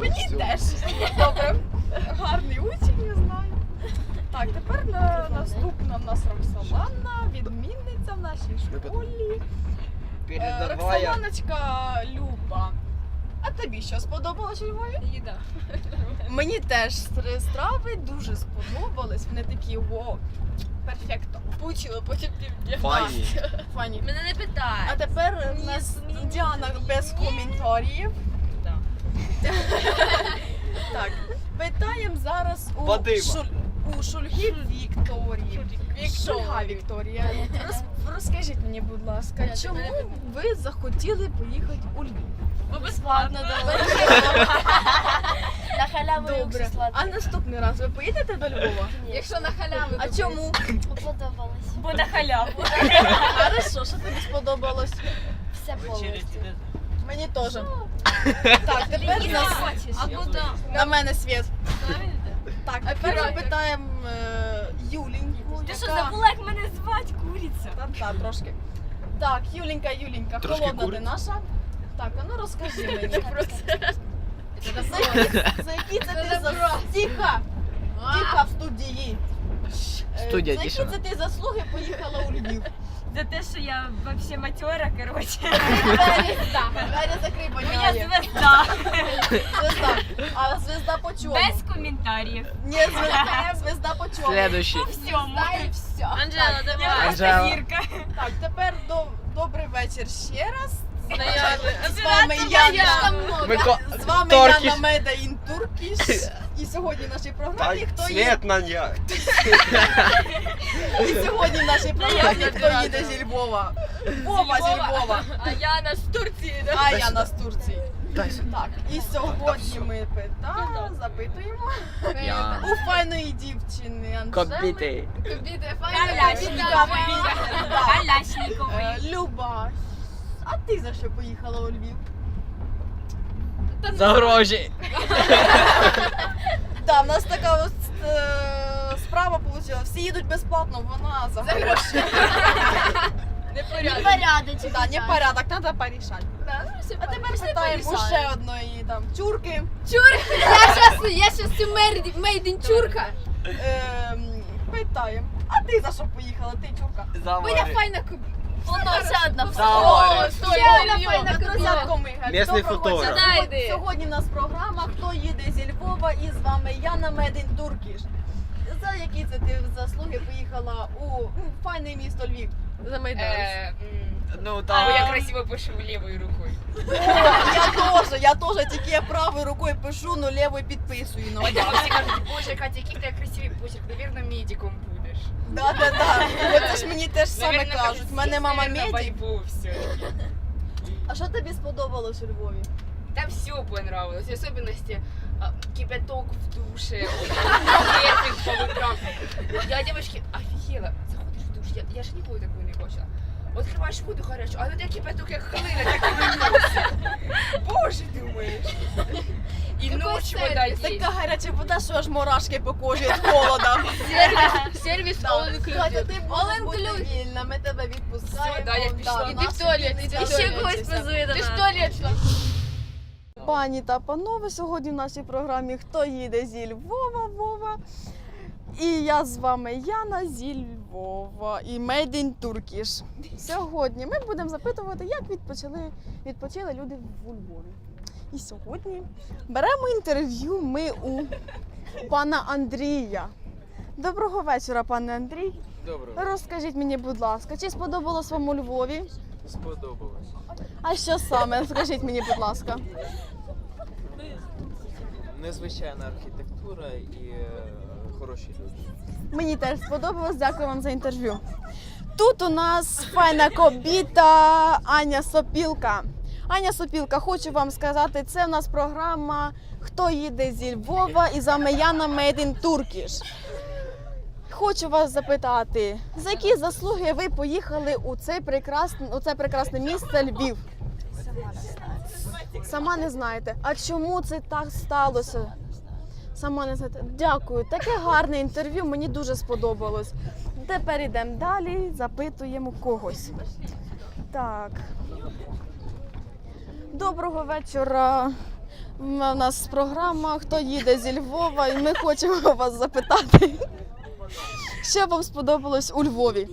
Мені теж. Добре. Гарний учень, я знаю. Так, тепер на, наступна в нас Роксолана, відмінниця в нашій школі. Е, Передавая. Роксоланочка Люба. А тобі що сподобалось у Львові? Їда. Мені теж стр- страви дуже сподобались. Вони такі о, перфекто. Пучила, потім півдня. Фані. Мене не питають. А тепер у нас Діана без коментарів. Так, питаємо зараз у, Вадима. Шуль- у Шульги Вікторії. Шульга Вікторія. Роз- розкажіть мені, будь ласка, Я чому тебе ви захотіли поїхати у Львів? Бо безплатно дали. На халяву Добре. А наступний раз ви поїдете до Львова? Якщо на халяву. А чому? Подобалось. Бо на халяву. Хорошо, що тобі сподобалось? Все повністю. Мені теж. Так, тепер хочеш? А куди? на мене світ. Так, тепер ми питаємо е, Юліньку. Ти що яка- забула, як мене звати, куриця? Та, та, трошки. Так, Юленька, Юленька, Трошки холодна ти наша. Так, а ну розкажи мені. Про це. За які, за які це ти за Тихо! Тихо в студії. Е, Студія За які тишина. це ти заслуги поїхала у Львів? За те, що я вообще матера, короче. Звезда. Закрий, Моя звезда. Звезда. А звезда по чому? Без коментарів. Ні, звезда, звезда по чому? Следующий. По всьому. і все. Анжела, Так, давай. Анжела. Вірка. Так, тепер до, добрий вечір ще раз. Знайомі. З вами Яна. З вами Яна Меда Turkish. І сьогодні в нашій програмі хто є свет на я. і сьогодні в нашій програмі хто їде зі Львова. Вова зі Львова. А Яна з Турції, да? А Яна з Турції. Так, і сьогодні ми питаємо, запитуємо Я. у файної дівчини Анжели. Каляшникової. Е, Люба, а ти за що поїхала у Львів? За гроші. Так, в нас така е, справа вийшла. Всі їдуть безплатно, вона за гроші. Непорядочок. Да, не порядок, треба порішати. ну, А тепер питаємо у ще одної там тюрки. Я щас, я щас цю in чурка. Ем, питаємо. А ти за що поїхала? Ти тюрка? За Бо я море. Файна кубі. Розятко ми. Місний фотограф. Сюди йди. Сьогодні у нас програма Хто їде зі Львова і з вами Яна Медин Туркіш. За які це ти заслуги поїхала у м, файне місто Львів? За Е, м, Ну там. я красиво пишу лівою рукою. Я теж, я теж тільки я правою рукою пишу, но лівою підписую. Ну, А всі кажуть, боже, Катя, який ти красивий почерк, навірно, медиком будеш. да, да, да. Оце ж мені теж саме кажуть. У мене мама медик. все. А що тобі сподобалось у Львові? Там все понравилось, в особенности а, кипяток в душе, ветрик по утрам. Я, девочки, офигела, заходиш в душ, я, я ж ніколи такого не бачила. Відкриваєш воду гарячу, а ну де кипяток як хлине, так і виносить. Боже, думаєш. І ночі вода є. Така гаряча вода, що аж мурашки по кожі від холода. Сервіс ти можеш бути вільна, ми тебе відпускаємо. Все, да, я пішла. Іди в туалет, вільниці іди в туалет. залишаться. Ти ж в туалет? Пані та панове, сьогодні в нашій програмі Хто їде зі Львова, Вова. І я з вами Яна зі Львова і Made in Turkish. Сьогодні ми будемо запитувати, як відпочили, відпочили люди в Львові. І сьогодні беремо інтерв'ю ми у пана Андрія. Доброго вечора, пане Андрій. Добре. Розкажіть мені, будь ласка, чи сподобалось вам у Львові? Сподобалось. А що саме? Скажіть мені, будь ласка. Незвичайна архітектура і е, хороші люди. Мені теж сподобалось. Дякую вам за інтерв'ю. Тут у нас файна кобіта Аня Сопілка. Аня Сопілка, хочу вам сказати, це в нас програма Хто їде зі Львова і за Яна Made Turkish. Хочу вас запитати, за які заслуги ви поїхали у це прекрасне, у це прекрасне місце Львів? Сама не знаєте. А чому це так сталося? Сама не знаєте. Дякую. Таке гарне інтерв'ю. Мені дуже сподобалось. Тепер йдемо далі, запитуємо когось. Так. Доброго вечора. У нас програма Хто їде зі Львова, і ми хочемо вас запитати. Що вам сподобалось у Львові?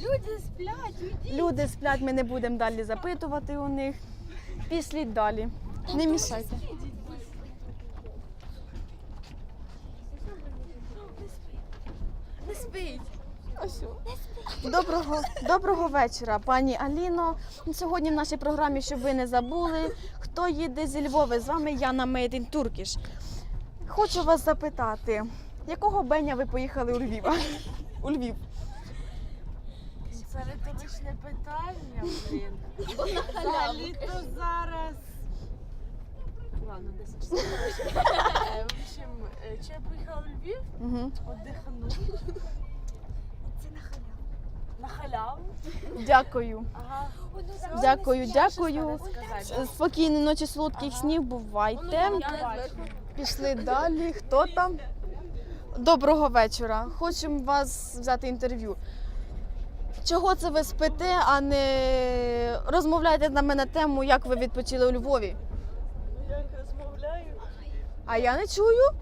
Люди сплять. Люди сплять, ми не будемо далі запитувати у них. Пішліть далі. Не мішайте. Не спить. Доброго, доброго вечора, пані Аліно. Сьогодні в нашій програмі, щоб ви не забули, хто їде зі Львова. З вами Яна in Turkish. Хочу вас запитати, якого беня ви поїхали у Львів? У Львів. Це риторичне питання, блін. Взагалі то зараз. Ладно, 10 часов. Е, В общем, е, чи я поїхала в Львів, отдихну. Це на халяву. На халяву? Дякую. Ага. Дякую, дякую. щось. Спокійної ночі, солодких снів. Бувайте. Пішли далі. Хто там? Доброго вечора. Хочемо вас взяти інтерв'ю. Чого це ви спите, а не розмовляєте на мене тему, як ви відпочили у Львові? А я не чую.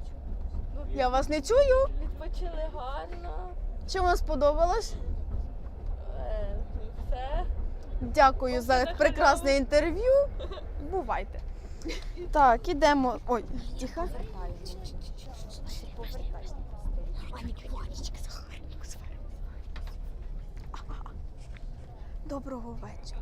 Я вас не чую. відпочили гарно. Що вам сподобалось? Е, Все. Дякую за прекрасне інтерв'ю. Бувайте. Так, ідемо. Ой, тихо. Доброго вечора.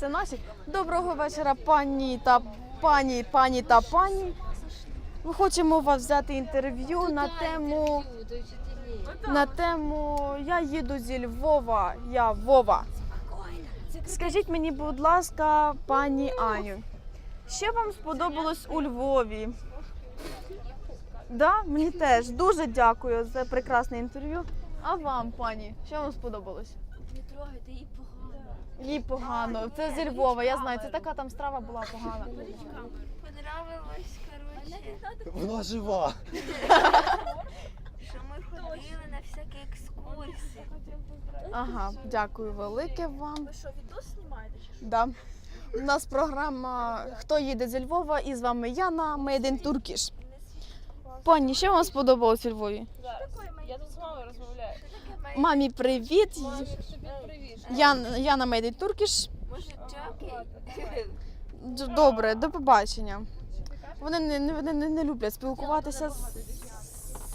Це наші. Доброго вечора, пані та пані, пані та пані. Ми хочемо у вас взяти інтерв'ю на тему на тему Я їду зі Львова, я Вова. Скажіть мені, будь ласка, пані Аню, що вам сподобалось у Львові? Да, мені теж дуже дякую за прекрасне інтерв'ю. А вам, пані, що вам сподобалось? Не трогайте, погано. Їй погано. Це зі Львова, я знаю. Це така там страва була погана. Понравилось, коротше, Вона жива. що ми ходили на всякі екскурсії. Ага, дякую велике вам. Ви що, відос знімаєте? чи що? Да. У нас програма Хто їде зі Львова і з вами Яна Made in Turkish. Пані, що вам сподобалось у Львові? Я тут з вами розмовляю. Мамі, привіт. Ян, Яна Made in Turkish. Може? Добре, до побачення. Вони не, не, не, не люблять спілкуватися з,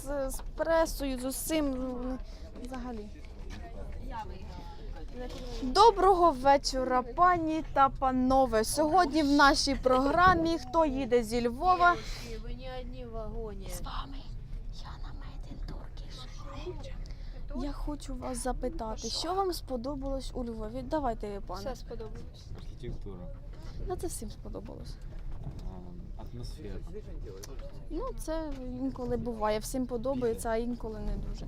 з, з пресою, з усім. ну, Взагалі. Доброго вечора, пані та панове. Сьогодні в нашій програмі Хто їде зі Львова. Ви не одні вагоні. З вами Яна Мейден Туркіш. Я хочу вас запитати, що вам сподобалось у Львові? Давайте, пане. Все сподобалось. Архітектура, На це всім сподобалось. а, атмосфера. Ну, це інколи буває. Всім подобається, а інколи не дуже.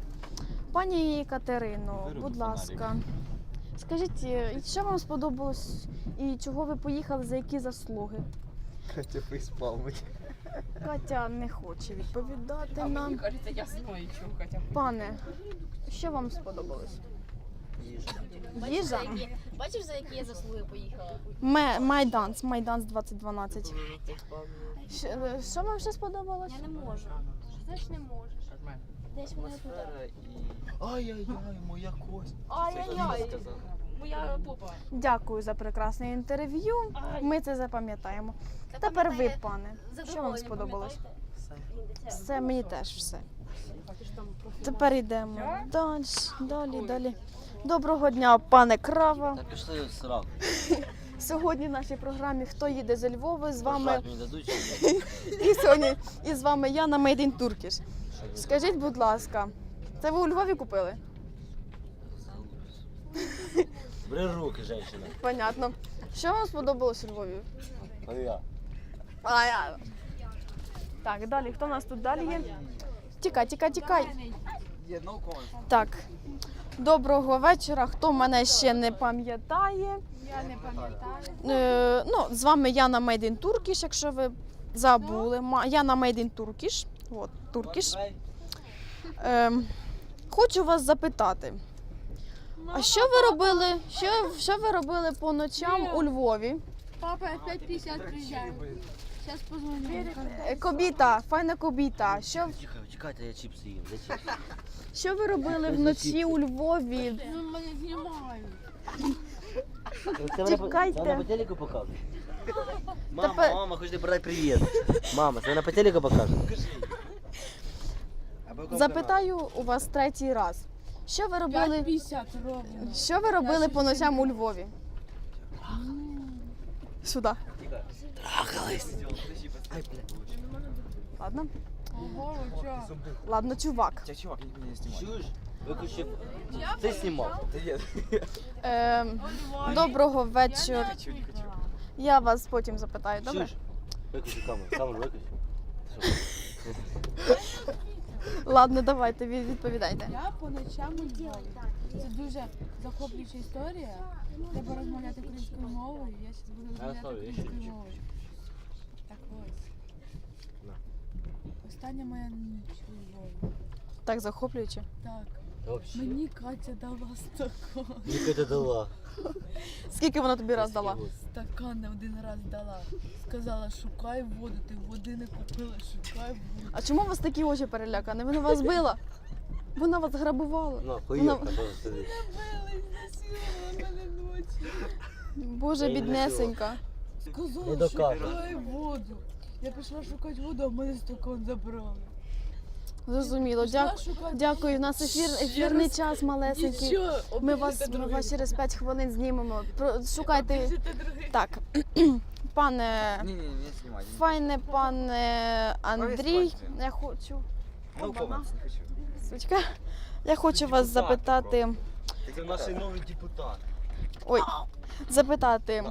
Пані Катерино, будь фонарик. ласка, скажіть, е, що вам сподобалось і чого ви поїхали, за які заслуги? Хотя фейспалм. Катя не хоче відповідати А мені нам. кажеться, я знаю, чого Катя. Пане, що вам сподобалось? Їжа? Бачиш, за які я заслуги поїхала? Ме- Майданс, Майданс 2012. Що, е, що вам ще сподобалось? Я не можу. Знаєш, не можеш. Десь мене туди. Ай-яй-яй, моя кость. Ай-яй-яй. Моя попа. Дякую за прекрасне інтерв'ю. Ми це запам'ятаємо. Тепер ви, пане. Що вам сподобалось? Все, мені теж все. Тепер йдемо далі, далі, далі. Доброго дня, пане Крава. Та пішли сраку. Сьогодні в нашій програмі Хто їде зі Львова з вами і сьогодні і з вами Яна Made in Turkish. Скажіть, будь ласка, це ви у Львові купили? Бери руки, женщина. Понятно. Що вам сподобалось у Львові? А я. А, я... Так, далі. Хто у нас тут далі є? Тікай, тікай, тікай. Так. Доброго вечора. Хто мене ще не пам'ятає? Я не пам'ятаю. Е, ну, з вами Яна Made in Turkish, якщо ви забули. Ма- Яна Made in Turkish. От, Turkish. Ем, хочу вас запитати. А що ви робили? Що, що ви робили по ночам у Львові? Папа опять 50 приезжает. Сейчас позвоню. Е, Кобіта, файна кобіта. Що, Тихо, чекайте, я чіпси їм. Чіпси. що ви робили вночі у Львові? Ну, мене знімають. Це вона по- Чекайте. Це вона по телеку показує. Мама, Тепер- мама, хочете передати привіт. Мама, це вона по телеку покаже? Запитаю у вас третій раз. Що ви робили? 50 ровно. Що ви робили по ночам у Львові? Сюди. Ладно? Ого, ви чо? Ладно, чувак. Чуєш? Виключив. Ти знімав. Ем, доброго вечора. Я вас потім запитаю, добре? Чуєш? Виключи камеру. Камеру виключи. Ладно, давайте від- відповідайте. Я по ночам Львові. Це дуже захоплююча історія. Треба розмовляти українською мовою. Я зараз буду розмовляти українською мовою. Так ось. Остання моя ніч у Львові. Так захоплююче. Так. Вообще. Мені Катя дала стакан. Ніка ти дала. Скільки вона тобі раз дала? Стакан не один раз дала. Сказала, шукай воду, ти води не купила, шукай воду. А чому у вас такі очі перелякані? Вона вас била? Вона вас грабувала. На, хуєвка теж сидить. Била, знасилувала мене ночі. Боже, Я її не біднесенька. Не Сказала, шукай воду. Я пішла шукати воду, а в мене стакан забрали. Зрозуміло. Дякую. Дякую. У нас ефір, ефірний час малесенький. Ми вас, ми вас через 5 хвилин знімемо. Про- Шукайте. Так, пане. Не. Файне пане Андрій, я хочу. Сучка. Я хочу вас запитати. Це наш новий депутат. Ой, запитати.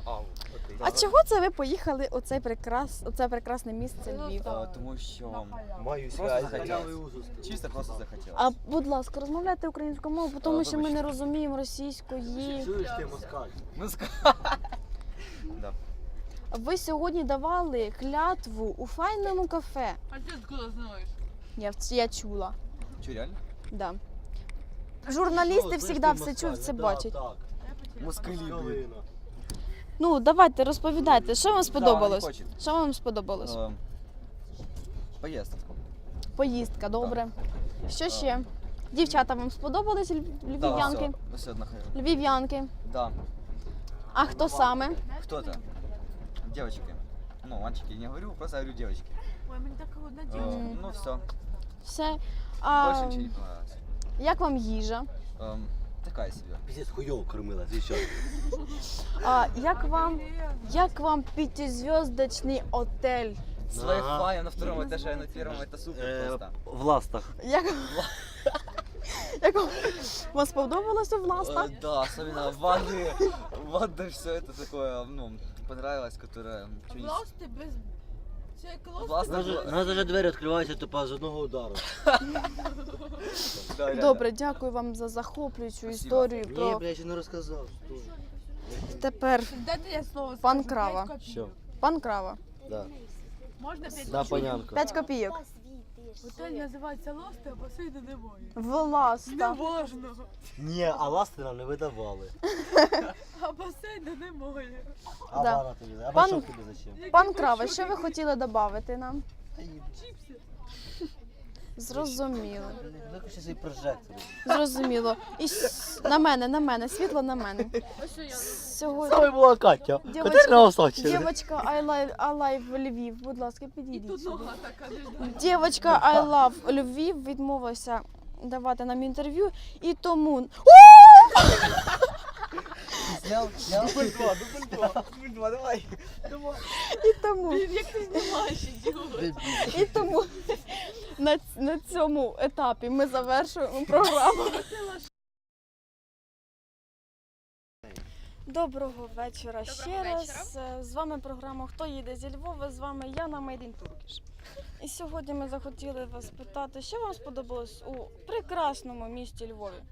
А чого це ви поїхали у цей прекрас, у це прекрасне місце Львів? А, Тому що Маю Просто связь. чисто просто захотілося. А будь ласка, розмовляйте українською мовою, тому що ми не розуміємо російської. Чуєш ти, москаль? Ну, Да. Ви сьогодні давали клятву у файному кафе. А ти откуда знаєш? Я, в- я чула. Чё, реально? Да. Журналісти завжди все чують, все бачать. Так. Москалі, блін. Ну, давайте розповідайте, що вам сподобалось? Да. Що вам сподобалось? Ем, Поїздка. Поїздка, добре. Що ще? Дівчата, вам сподобались ль- львів'янки? Да, все, все. Львів'янки. Да. А хто саме? Кто-то. Девочки. Ну, мальчики не говорю, просто говорю девочки. Ой, мені така одна Э, дівчинка. Ну все. Все. А, Больше ничего не понравилось. як вам їжа? Эм, Такая себе. Піздець хуйово кормила, ти що? А, як вам як вам п'ятизв'язочний отель? С Ага. Wi-Fi на втором этаже, на первом это супер Е, просто. В ластах. Як, як вам, вам сподобалося в Ластах? Э, Да, особенно ванны, ванны, все это такое, ну, понравилось, которое... чё не- Власти без... Власне, У нас же- у нас даже двері відкриваються тупо з одного удару. да, реально. Добре, дякую вам за захоплюючу історію Ні, про бля, я ще не розказав. Стой. тепер Дайте я слово Пан скажу. Крава. П'ять копійок. Що? пан Крава. Да. Можна п'ять Да, копійок? панянка. 5 копійок. Готель називається Ласти, а басейну немає. Не Власта. важно. Ні, а ласти нам не видавали. А басейну немає. А Да. вара тобі, а Пан- бачок тобі зачем? Пан Крава, що ви хотіли додати нам? Чіпси. Зрозуміло. Виключи свій прожектор. Зрозуміло. І с- на мене, на мене, світло на мене. Ось що я. Сьогодні. Це була Катя. Дівочка- Катерина Осадчина. Дівочка I love, I love Львів, будь ласка, І підійдіть тут сюди. нога така. Дівочка I love Львів відмовилася давати нам інтерв'ю і тому. Снял, снял. Дубль два, дубль два, дубль два, давай. І тому, Як ти знімаєш, ідіот? і тому на, на цьому етапі ми завершуємо програму. Доброго вечора Доброго ще вечора. раз. З вами програма Хто їде зі Львова? З вами Яна Made in Turkish. І сьогодні ми захотіли вас питати, що вам сподобалось у прекрасному місті Львові?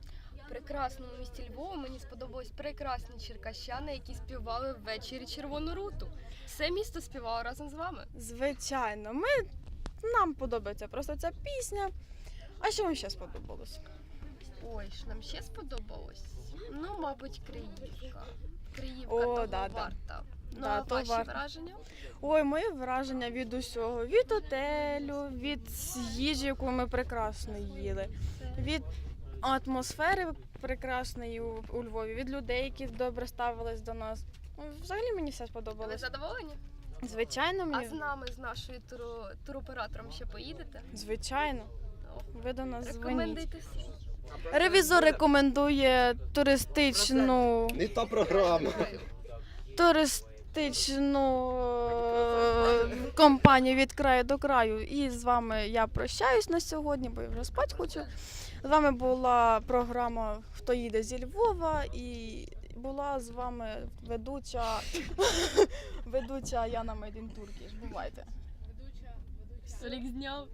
В прекрасному місті Львова мені сподобались прекрасні черкащани, які співали ввечері червону руту. Все місто співало разом з вами. Звичайно, ми нам подобається просто ця пісня. А що вам ще сподобалось? Ой, що нам ще сподобалось? Ну, мабуть, Криївка. Криївка О, того да, да. варта. Ну, Да, а то ваші варто. враження? Ой, моє враження від усього. Від отелю, від їжі, яку ми прекрасно їли, від атмосфери прекрасної у, у Львові, від людей, які добре ставились до нас. Ну, Взагалі мені все Ви сподобалось. задоволені? Звичайно, А з нами, з нашою туру... туроператором ще поїдете? Звичайно. Ви до нас. Рекомендуйте всім. Ревізор рекомендує туристичну Не та програма. туристичну е, компанію від краю до краю. І з вами я прощаюсь на сьогодні, бо я вже спати хочу. З вами була програма Хто їде зі Львова і була з вами ведуча ведуча Яна Мейдін Туркіш. Бувайте. Олег зняв.